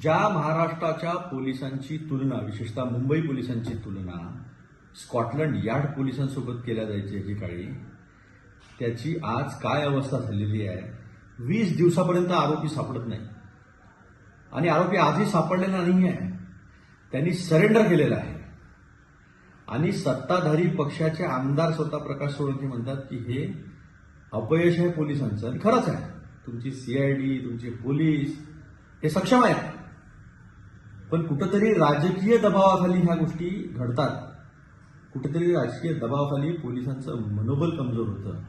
ज्या महाराष्ट्राच्या पोलिसांची तुलना विशेषतः मुंबई पोलिसांची तुलना स्कॉटलंड यार्ड पोलिसांसोबत केल्या जायची एकेकाळी त्याची आज काय अवस्था झालेली आहे वीस दिवसापर्यंत आरोपी सापडत नाही. आणि आरोपी आजही सापडलेला नाही आहे. त्यांनी सरेंडर केलेला आहे. आणि सत्ताधारी पक्षाचे आमदार स्वतः प्रकाश सोळंके म्हणतात की हे अपयश आहे पोलिसांचं. आणि खरंच आहे. तुमची सीआयडी तुमचे पोलीस हे सक्षम आहेत पण कुठंतरी राजकीय दबावाखाली ह्या गोष्टी घडतात. कुठेतरी राजकीय दबावाखाली पोलिसांचं मनोबल कमजोर होतं.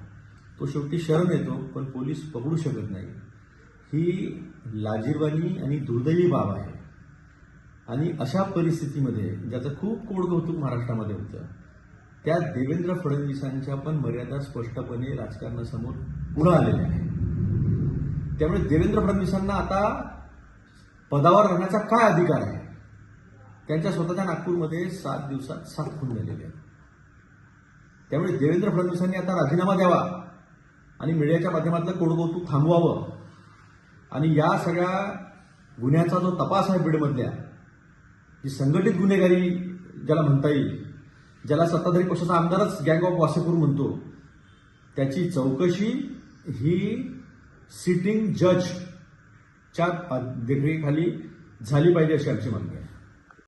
तो शेवटी शरण येतो पण पोलीस पकडू शकत नाही. ही लाजीरवाणी आणि दुर्दैवी बाब आहे. आणि अशा परिस्थितीमध्ये ज्याचं खूप कोड कौतुक महाराष्ट्रामध्ये होतं त्या देवेंद्र फडणवीसांच्या पण मर्यादा स्पष्टपणे राजकारणासमोर पुढं आलेल्या आहेत. त्यामुळे देवेंद्र फडणवीसांना आता पदावर राहण्याचा काय अधिकार आहे? त्यांच्या स्वतःच्या नागपूरमध्ये सात दिवसात सात खून झालेले आहेत. त्यामुळे देवेंद्र फडणवीसांनी आता राजीनामा द्यावा आणि मीडियाच्या माध्यमातलं कोडकौतुक थांबवावं. आणि या सगळ्या गुन्ह्याचा जो तपास आहे बीडमधल्या जी संघटित गुन्हेगारी ज्याला म्हणता येईल ज्याला सत्ताधारी पक्षाचा आमदारच गँग ऑफ वासेपूर म्हणतो त्याची चौकशी ही सिटिंग जज च्या देखरेखीखाली झाली पाहिजे अशी आमची मागणी आहे.